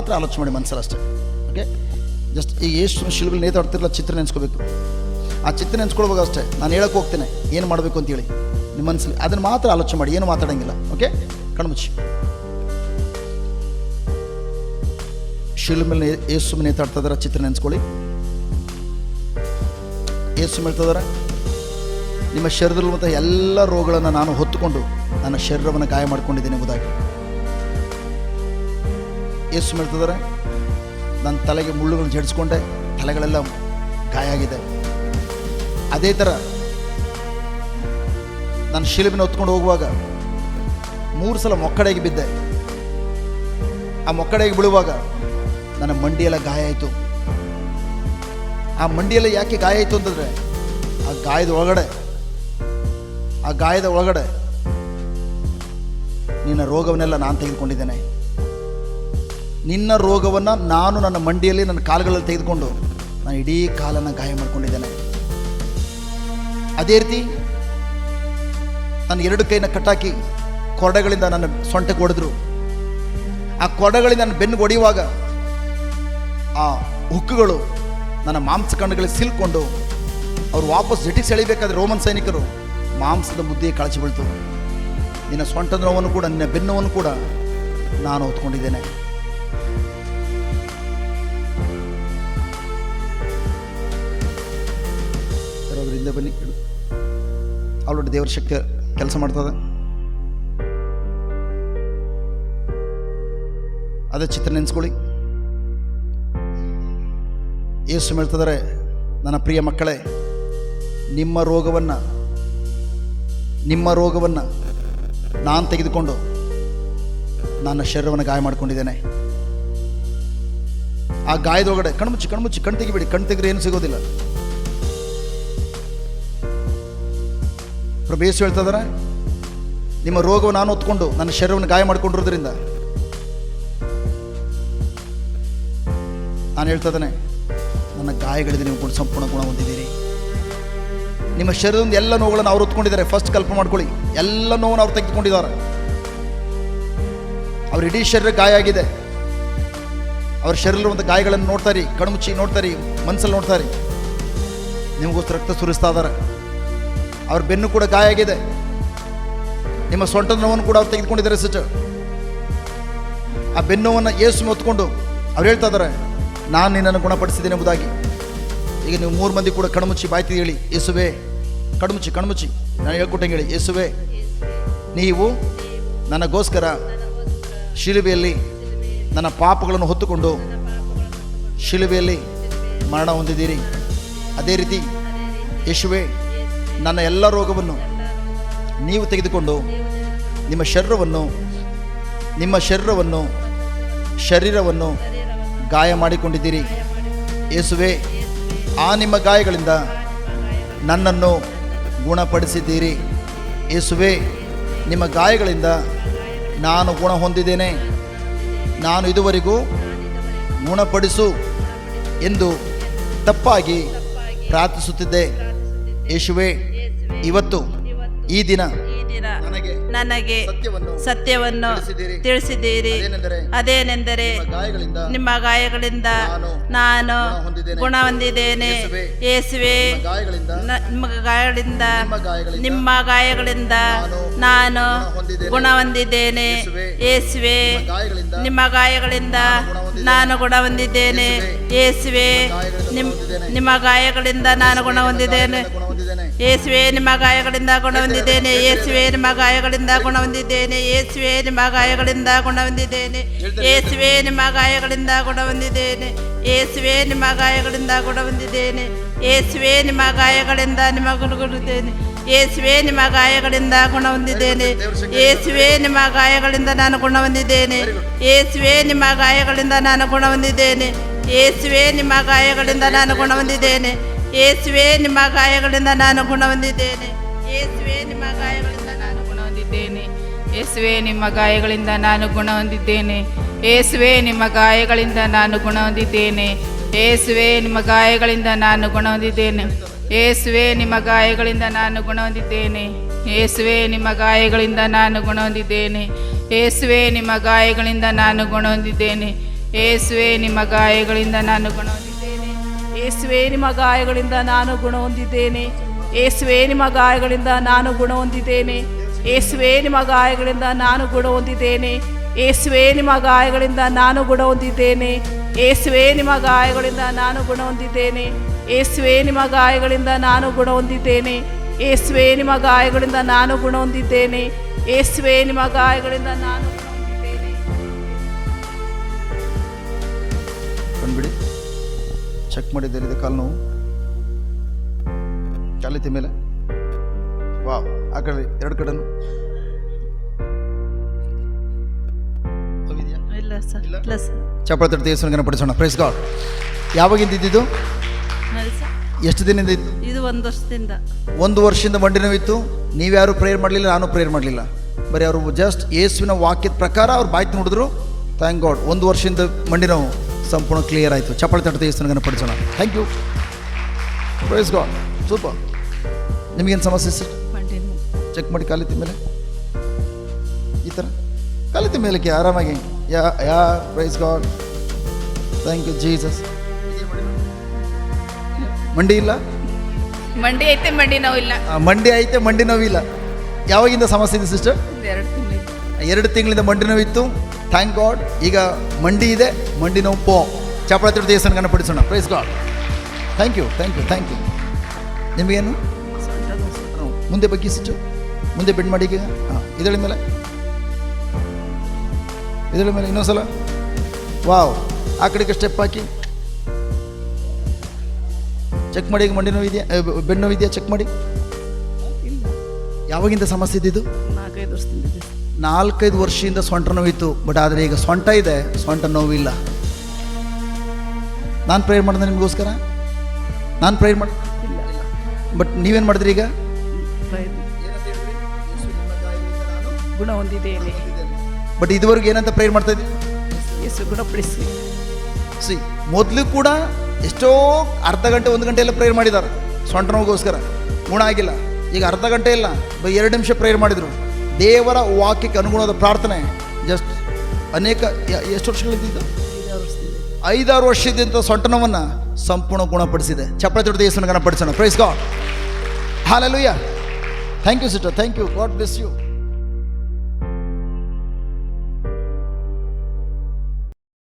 ಮಾತ್ರ ಆಲೋಚನೆ ಮಾಡಿ ಮನಸ್ಸಲ್ಲಿ ಅಷ್ಟೇ ಓಕೆ ಜಸ್ಟ್ ಈ ಯೇಸು ಶಿಲ್ಬಲ್ಲಿ ನೇತಾಡ್ತಿರಲ್ಲ ಚಿತ್ರ ನೆನೆಸ್ಕೋಬೇಕು. ಆ ಚಿತ್ರ ನೆನೆಸ್ಕೊಳ್ಬೇಕು ಅಷ್ಟೇ, ನಾನು ಹೇಳಕ್ಕೆ ಹೋಗ್ತೇನೆ, ಏನು ಮಾಡಬೇಕು ಅಂತೇಳಿ. ನಿಮ್ಮ ಮನಸ್ಸಲ್ಲಿ ಅದನ್ನು ಮಾತ್ರ ಆಲೋಚನೆ ಮಾಡಿ, ಏನು ಮಾತಾಡೋಂಗಿಲ್ಲ. ಓಕೆ ಕಣ್ಮುಚ್ಚಿ ಶಿಲ್ ಮೇಲೆ ಏಸು ನೇತಾಡ್ತಾ ಇದಾರೆ, ಚಿತ್ರ ನೆನೆಸ್ಕೊಳ್ಳಿ. ಏಸು ಹೇಳ್ತಿದಾರೆ ನಿಮ್ಮ ಶರೀರದಲ್ಲಿ ಮತ್ತು ಎಲ್ಲ ರೋಗಗಳನ್ನು ನಾನು ಹೊತ್ತುಕೊಂಡು ನನ್ನ ಶರೀರವನ್ನು ಗಾಯ ಮಾಡ್ಕೊಂಡಿದ್ದೇನೆ ಎಂಬುದಾಗಿ. ಏಸು ಮಾಡ್ತಿದ್ದಾರೆ ನನ್ನ ತಲೆಗೆ ಮುಳ್ಳುಗಳನ್ನು ಜಡಿಸ್ಕೊಂಡೆ ತಲೆಗಳೆಲ್ಲ ಗಾಯ ಆಗಿದೆ ಅದೇ ಥರ ನಾನು ಶಿಲುಬಿನ ಹೊತ್ಕೊಂಡು ಹೋಗುವಾಗ ಮೂರು ಸಲ ಮೊಕ್ಕಡೆಗೆ ಬಿದ್ದೆ. ಆ ಮೊಕ್ಕಡೆಗೆ ಬೀಳುವಾಗ ನನ್ನ ಮಂಡಿಯೆಲ್ಲ ಗಾಯ ಆಯಿತು ಆ ಮಂಡಿಯೆಲ್ಲ ಯಾಕೆ ಗಾಯ ಆಯಿತು ಅಂತಂದರೆ, ಆ ಗಾಯದ ಒಳಗಡೆ, ಆ ಗಾಯದ ಒಳಗಡೆ ನಿನ್ನ ರೋಗವನ್ನೆಲ್ಲ ನಾನು ತೆಗೆದುಕೊಂಡಿದ್ದೇನೆ. ನಿನ್ನ ರೋಗವನ್ನು ನಾನು ನನ್ನ ಮಂಡಿಯಲ್ಲಿ ನನ್ನ ಕಾಲುಗಳಲ್ಲಿ ತೆಗೆದುಕೊಂಡು ನಾನು ಇಡೀ ಕಾಲನ್ನು ಗಾಯ ಮಾಡಿಕೊಂಡಿದ್ದೇನೆ. ಅದೇ ರೀತಿ ನಾನು ಎರಡು ಕೈನ ಕಟ್ಟಾಕಿ ಕೊರಡೆಗಳಿಂದ ನನ್ನ ಸೊಂಟಕ್ಕೆ ಹೊಡೆದ್ರು ಆ ಕೊರಡೆಗಳಿಂದ ನನ್ನ ಬೆನ್ನು ಹೊಡೆಯುವಾಗ ಆ ಹುಕ್ಕುಗಳು ನನ್ನ ಮಾಂಸ ಕಣ್ಣುಗಳಿಗೆ ಸಿಲ್ಕೊಂಡು ಅವ್ರು ವಾಪಸ್ ಜಟಿಗೆ ಸೆಳಿಬೇಕಾದ್ರೆ ರೋಮನ್ ಸೈನಿಕರು ಮಾಂಸದ ಮುದ್ದೆ ಕಳಚಿ ಬೀಳ್ತು. ನಿನ್ನ ಸೊಂಟದ ನೋವನ್ನು ಕೂಡ, ನಿನ್ನ ಬೆನ್ನವನ್ನು ಕೂಡ ನಾನು ಹೊತ್ಕೊಂಡಿದ್ದೇನೆ. ಹಿಂದೆ ಬನ್ನಿ. ಅವಳೊಟ್ಟು ದೇವರ ಶಕ್ತಿ ಕೆಲಸ ಮಾಡ್ತದೆ. ಅದೇ ಚಿತ್ರ ನೆನೆಸ್ಕೊಳ್ಳಿ. ಏಸು ಹೇಳ್ತಿದ್ದಾರೆ, ನನ್ನ ಪ್ರಿಯ ಮಕ್ಕಳೇ, ನಿಮ್ಮ ರೋಗವನ್ನು ನಿಮ್ಮ ರೋಗವನ್ನು ನಾನು ತೆಗೆದುಕೊಂಡು ನನ್ನ ಶರೀರವನ್ನು ಗಾಯ ಮಾಡಿಕೊಂಡಿದ್ದೇನೆ. ಆ ಗಾಯದೊಳಗಡೆ ಕಣ್ಮುಚ್ಚಿ ಕಣ್ಮುಚ್ಚಿ, ಕಣ್ ತೆಗಿಬೇಡಿ. ಕಣ್ ತೆಗೆದ್ರೆ ಏನು ಸಿಗೋದಿಲ್ಲ. ಪ್ರಭು ಯೇಸು ಹೇಳ್ತಾ ನಿಮ್ಮ ರೋಗವನ್ನು ನಾನು ಹೊತ್ಕೊಂಡು ನನ್ನ ಶರೀರವನ್ನು ಗಾಯ ಮಾಡಿಕೊಂಡಿರೋದ್ರಿಂದ. ನಾನು ಹೇಳ್ತಾ ಇದ್ದಾನೆ ನನ್ನ ಗಾಯಗಳಿಂದ ನೀವು ಗುಣ, ಸಂಪೂರ್ಣ ಗುಣ ಹೊಂದಿದ್ದೀರಿ. ನಿಮ್ಮ ಶರೀರದಿಂದ ಎಲ್ಲ ನೋವುಗಳನ್ನು ಅವ್ರು ಹೊತ್ಕೊಂಡಿದ್ದಾರೆ. ಫಸ್ಟ್ ಕಲ್ಪನೆ ಮಾಡ್ಕೊಳ್ಳಿ. ಎಲ್ಲ ನೋವನ್ನು ಅವ್ರು ತೆಗೆದುಕೊಂಡಿದ್ದಾರೆ. ಅವ್ರ ಇಡೀ ಶರೀರ ಗಾಯ ಆಗಿದೆ. ಅವ್ರ ಶರೀರವಂತ ಗಾಯಗಳನ್ನು ನೋಡ್ತಾರೆ ಕಣ್ಮುಚ್ಚಿ ನೋಡ್ತಾರೆ ಮನಸ್ಸಲ್ಲಿ ನೋಡ್ತಾರೆ ನಿಮಗೋಸ್ಕರ ರಕ್ತ ಸುರಿಸ್ತಾ ಇದ್ದಾರೆ. ಅವ್ರ ಬೆನ್ನು ಕೂಡ ಗಾಯ ಆಗಿದೆ ನಿಮ್ಮ ಸೊಂಟದ ನೋವನ್ನು ಕೂಡ ಅವ್ರು ತೆಗೆದುಕೊಂಡಿದ್ದಾರೆ ಸಿಸ್ಟರ್. ಆ ಬೆನ್ನೋವನ್ನು ಏಸು ಹೊತ್ಕೊಂಡು ಅವ್ರು ಹೇಳ್ತಾ ಇದ್ದಾರೆ, ನಾನು ನಿನ್ನನ್ನು ಗುಣಪಡಿಸಿದ್ದೇನೆ ಎಂಬುದಾಗಿ. ಈಗ ನೀವು ಮೂರು ಮಂದಿ ಕೂಡ ಕಣ್ಮುಚ್ಚಿ ಬಾಯ್ತಿ ಹೇಳಿ, ಯೇಸುವೆ, ಕಣ್ಮುಚ್ಚಿ ಕಣ್ಮುಚ್ಚಿ. ನಾನು ಹೇಳ್ಕೊಟ್ಟಂಗೆ ಹೇಳಿ, ಯೇಸುವೆ, ನೀವು ನನಗೋಸ್ಕರ ಶಿಲುಬೆಯಲ್ಲಿ ನನ್ನ ಪಾಪಗಳನ್ನು ಹೊತ್ತುಕೊಂಡು ಶಿಲುಬೆಯಲ್ಲಿ ಮರಣ ಹೊಂದಿದ್ದೀರಿ. ಅದೇ ರೀತಿ, ಯೇಸುವೆ ನನ್ನ ಎಲ್ಲ ರೋಗವನ್ನು ನೀವು ತೆಗೆದುಕೊಂಡು ನಿಮ್ಮ ಶರೀರವನ್ನು ನಿಮ್ಮ ಶರೀರವನ್ನು ಶರೀರವನ್ನು ಗಾಯ ಮಾಡಿಕೊಂಡಿದ್ದೀರಿ. ಯೇಸುವೆ, ಆ ನಿಮ್ಮ ಗಾಯಗಳಿಂದ ನನ್ನನ್ನು ಗುಣಪಡಿಸಿದ್ದೀರಿ. ಯೇಸುವೆ, ನಿಮ್ಮ ಗಾಯಗಳಿಂದ ನಾನು ಗುಣ ಹೊಂದಿದ್ದೇನೆ. ನಾನು ಇದುವರೆಗೂ ಗುಣಪಡಿಸು ಎಂದು ತಪ್ಪಾಗಿ ಪ್ರಾರ್ಥಿಸುತ್ತಿದ್ದೆ. ಯೇಸುವೆ ಇವತ್ತು ಈ ದಿನ ನನಗೆ ಸತ್ಯವನ್ನು ತಿಳಿಸಿದ್ದೀರಿ. ಅದೇನೆಂದರೆ ನಿಮ್ಮ ಗಾಯಗಳಿಂದ ನಾನು ಗುಣ ಹೊಂದಿದ್ದೇನೆ. ಯೇಸುವೆ ನಿಮ್ಮ ಗಾಯಗಳಿಂದ ನಿಮ್ಮ ಗಾಯಗಳಿಂದ ನಾನು ಗುಣ ಹೊಂದಿದ್ದೇನೆ. ಏಸುವೆ ಯೇಸುವೇ, ನಿಮ್ಮ ಗಾಯಗಳಿಂದ ನಾನು ಗುಣ ಹೊಂದಿದ್ದೇನೆ. ಏಸುವೆ ಯೇಸುವೆ ನಿಮ್ ನಿಮ್ಮ ಗಾಯಗಳಿಂದ ನಾನು ಗುಣ ಹೊಂದಿದ್ದೇನೆ. ಏಸುವೆ ಯೇಸುವೆ ನಿಮ್ಮ ಗಾಯಗಳಿಂದ ಗುಣ ಹೊಂದಿದ್ದೇನೆ. ಏಸುವೆ ನಿಮ್ಮ ಗಾಯಗಳಿಂದ ಗುಣ ಹೊಂದಿದ್ದೇನೆ. ಏಸುವೆ ನಿಮ್ಮ ಗಾಯಗಳಿಂದ ಗುಣ ಹೊಂದಿದ್ದೇನೆ. ಏಸುವೆ ನಿಮ್ಮ ಗಾಯಗಳಿಂದ ಗುಣ ಹೊಂದಿದ್ದೇನೆ. ಏಸುವೆ ನಿಮ್ಮ ಗಾಯಗಳಿಂದ ಗುಣ ಹೊಂದಿದ್ದೇನೆ. ಏಸುವೆ ನಿಮ್ಮ ಗಾಯಗಳಿಂದ ನಿಮ್ಮ ಗುಣ ಹೊಂದಿದ್ದೇನೆ ಯೇಸುವೆ, ನಿಮ್ಮ ಗಾಯಗಳಿಂದ ಗುಣ ಹೊಂದಿದ್ದೇನೆ. ಯೇಸುವೆ, ನಿಮ್ಮ ಗಾಯಗಳಿಂದ ನಾನು ಗುಣ ಹೊಂದಿದ್ದೇನೆ. ಯೇಸುವೆ, ನಿಮ್ಮ ಗಾಯಗಳಿಂದ ನಾನು ಗುಣ ಹೊಂದಿದ್ದೇನೆ. ಯೇಸುವೆ, ನಿಮ್ಮ ಗಾಯಗಳಿಂದ ನಾನು ಗುಣ ಹೊಂದಿದ್ದೇನೆ. ಯೇಸುವೆ, ನಿಮ್ಮ ಗಾಯಗಳಿಂದ ನಾನು ಗುಣ ಹೊಂದಿದ್ದೇನೆ. ಯೇಸುವೆ, ನಿಮ್ಮ ಗಾಯಗಳಿಂದ ನಾನು ಗುಣ ಹೊಂದಿದ್ದೇನೆ. ಯೇಸುವೆ, ನಿಮ್ಮ ಗಾಯಗಳಿಂದ ನಾನು ಗುಣ ಹೊಂದಿದ್ದೇನೆ. ಯೇಸುವೆ, ನಿಮ್ಮ ಗಾಯಗಳಿಂದ ನಾನು ಗುಣ ಹೊಂದಿದ್ದೇನೆ. ಯೇಸುವೆ, ನಿಮ್ಮ ಗಾಯಗಳಿಂದ ನಾನು ಗುಣ ಹೊಂದಿದ್ದೇನೆ. ಯೇಸುವೆ, ನಿಮ್ಮ ಗಾಯಗಳಿಂದ ನಾನು ಗುಣ ಹೊಂದಿದ್ದೇನೆ ಏಸುವೆ ನಿಮ್ಮ ಗಾಯಗಳಿಂದ ನಾನು ಗುಣ ಹೊಂದಿದ್ದೇನೆ ಏಸುವೆ ನಿಮ್ಮ ಗಾಯಗಳಿಂದ ನಾನು ಗುಣ ಹೊಂದಿದ್ದೇನೆ ಏಸುವೆ ನಿಮ್ಮ ಗಾಯಗಳಿಂದ ನಾನು ಗುಣ ಹೊಂದಿದ್ದೇನೆ ಏಸುವೆ ನಿಮ್ಮ ಗಾಯಗಳಿಂದ ನಾನು ಗುಣ ಹೊಂದಿದ್ದೇನೆ ಏಸುವೆ ನಿಮ್ಮ ಗಾಯಗಳಿಂದ ನಾನು ಗುಣ ಹೊಂದಿದ್ದೇನೆ ಏಸುವೆ ನಿಮ್ಮ ಗಾಯಗಳಿಂದ ನಾನು ಗುಣ ಹೊಂದಿದ್ದೇನೆ ಯೇಸುವೆ, ನಿಮ್ಮ ಗಾಯಗಳಿಂದ ನಾನು ಗುಣ ಹೊಂದಿದ್ದೇನೆ. ಏಸುವೆ ನಿಮ್ಮ ಗಾಯಗಳಿಂದ ನಾನು ಗುಣ ಹೊಂದಿದ್ದೇನೆ. ಏಸುವೆ ನಿಮ್ಮ ಗಾಯಗಳಿಂದ ನಾನು ಗುಣ ಹೊಂದಿದ್ದೇನೆ. ಏಸುವೆ ನಿಮ್ಮ ಗಾಯಗಳಿಂದ ನಾನು ಗುಣ ಹೊಂದಿದ್ದೇನೆ. ಏಸುವೆ ನಿಮ್ಮ ಗಾಯಗಳಿಂದ ನಾನು ಚೆಕ್ ಮಾಡಿದ್ದೇನೆ ಕಾಲು ನೋವು. ಕಾಲಿತಿ ಮೇಲೆ. ವಾವ್ ಆ ಕಡೆ ಎರಡು ಕಡೆನು. ಸರ್ ಇಲ್ಲ. ಸರ್ ಚಪ್ಪಳ ತಟ್ಟು ದೇವಸ್ಥಾನ ಪಡಿಸೋಣ ಪ್ರೈಸ್ ಗಾಡ್ ಯಾವಾಗಿಂದ ಇದ್ದಿದ್ದು? ಎಷ್ಟು ದಿನದಿಂದ ಇತ್ತು ಇದು ಒಂದು ವರ್ಷದಿಂದ. ಒಂದು ವರ್ಷದಿಂದ ಮಂಡಿ ನೋವಿತ್ತು. ನೀವ್ಯಾರು ಪ್ರೇಯರ್ ಮಾಡಲಿಲ್ಲ ನಾನು ಪ್ರೇಯರ್ ಮಾಡಲಿಲ್ಲ. ಬರೀ ಅವರು ಜಸ್ಟ್ ಯೇಸುವಿನ ವಾಕ್ಯದ ಪ್ರಕಾರ ಅವ್ರು ಬಾಯ್ತು ನೋಡಿದ್ರು. ಥ್ಯಾಂಕ್ ಗಾಡ್ ಒಂದು ವರ್ಷದಿಂದ ಮಂಡಿ ನೋವು ಸಂಪೂರ್ಣ ಕ್ಲಿಯರ್ ಆಯಿತು. ಚಪ್ಪಳ ತಟ್ಟು ದೇವಸ್ಥಾನ ಪಡಿಸೋಣ thank you praise God super ನಿಮಗೇನು ಸಮಸ್ಯೆ ಸರ್ ಚೆಕ್ ಮಾಡಿ ಕಾಲಿತಿ ಮೇಲೆ. ಈ ಥರ ಕಾಲಿತಿ ಮೇಲಕ್ಕೆ ಆರಾಮಾಗಿ yeah yeah praise God thank you Jesus ಮಂಡಿ ಇಲ್ಲ? ಮಂಡಿ ಐತೆ ಮಂಡಿ ನೋವಿಲ್ಲ ಆ, ಮಂಡಿ ಐತೆ ಮಂಡಿ ನೋವಿಲ್ಲ ಯಾವಾಗಿಂದ ಸಮಸ್ಯೆ ಇದೆ ಸಿಸ್ಟರ್ ಎರಡು ತಿಂಗಳು ಎರಡು ತಿಂಗಳಿಂದ ಮಂಡಿ ನೋವಿತ್ತು ಥ್ಯಾಂಕ್ ಗಾಡ್ ಈಗ ಮಂಡಿ ಇದೆ ಮಂಡಿ ನೋವು ಪೋ. ಚಪಳ ತಿರುಗಿ ದೇವಸ್ಥಾನ ಗಣಪಡಿಸೋಣ. Praise God thank you thank you thank you ನಿಮಗೇನು. ಮುಂದೆ ಬಗ್ಗೆ ಸಿಸ್ಟರ್ ಮುಂದೆ ಬೆಂಡ್ ಮಾಡಿ ಈಗ. ಹಾಂ ಇದಳ ಮೇಲೆ. ಇದಳ ಮೇಲೆ ಇನ್ನೊಂದ್ಸಲ. ವಾವ್ ಆ ಕಡೆಗೆ ಸ್ಟೆಪ್ ಹಾಕಿ. ಚೆಕ್ ಮಾಡಿ ಈಗ ಮಂಡಿ ನೋವಿದೆಯಾ? ಬೆನ್ನು ನೋವಿದೆಯಾ? ಚೆಕ್ ಮಾಡಿ. ಯಾವಾಗಿಂದ ಸಮಸ್ಯೆ ಇದ್ದಿದ್ದು ನಾಲ್ಕೈದು ವರ್ಷದಿಂದ. ನಾಲ್ಕೈದು ವರ್ಷದಿಂದ ಸೊಂಟ ನೋವಿತ್ತು ಬಟ್ ಆದರೆ ಈಗ ಸೊಂಟ ಇದೆ ಸೊಂಟ ನೋವಿಲ್ಲ. ನಾನು ಪ್ರೇಯರ್ ಮಾಡಿದೆ ನಿಮಗೋಸ್ಕರ? ನಾನು ಪ್ರೇಯರ್ ಮಾಡಿ ಬಟ್ ನೀವೇನು ಮಾಡಿದ್ರಿ ಈಗ. ಗುಣ ಹೊಂದಿದ್ದೇನೆ. ಬಟ್ ಇದುವರೆಗೂ ಏನಂತ ಪ್ರೇಯರ್ ಮಾಡ್ತಾ ಇದ್ದೀವಿ ಯೇಸು ಗುಣಪಡಿಸಿ ಸಿ ಮೊದಲು ಕೂಡ ಎಷ್ಟೋ ಅರ್ಧ ಗಂಟೆ ಒಂದು ಗಂಟೆ ಎಲ್ಲ ಪ್ರೇಯರ್ ಮಾಡಿದ್ದಾರೆ ಸೊಂಟ ನೋವಿಗೋಸ್ಕರ. ಗುಣ ಆಗಿಲ್ಲ. ಈಗ ಅರ್ಧ ಗಂಟೆ ಇಲ್ಲ. ಬೈ ಎರಡು ನಿಮಿಷ ಪ್ರೇಯರ್ ಮಾಡಿದರು. ದೇವರ ವಾಕ್ಯಕ್ಕೆ ಅನುಗುಣವಾದ ಪ್ರಾರ್ಥನೆ. ಜಸ್ಟ್ ಅನೇಕ ಎಷ್ಟು ವರ್ಷಗಳಿದ್ದು ಐದಾರು ವರ್ಷದಿಂದ ಸೊಂಟ ನೋವನ್ನು ಸಂಪೂರ್ಣ ಗುಣಪಡಿಸಿದೆ. ಚಪ್ಪಳ ತೊಡೆದ ಯೇಸುವಿನ ಗಣಪಡಿಸೋಣ praise God hallelujah thank you sister thank you God bless you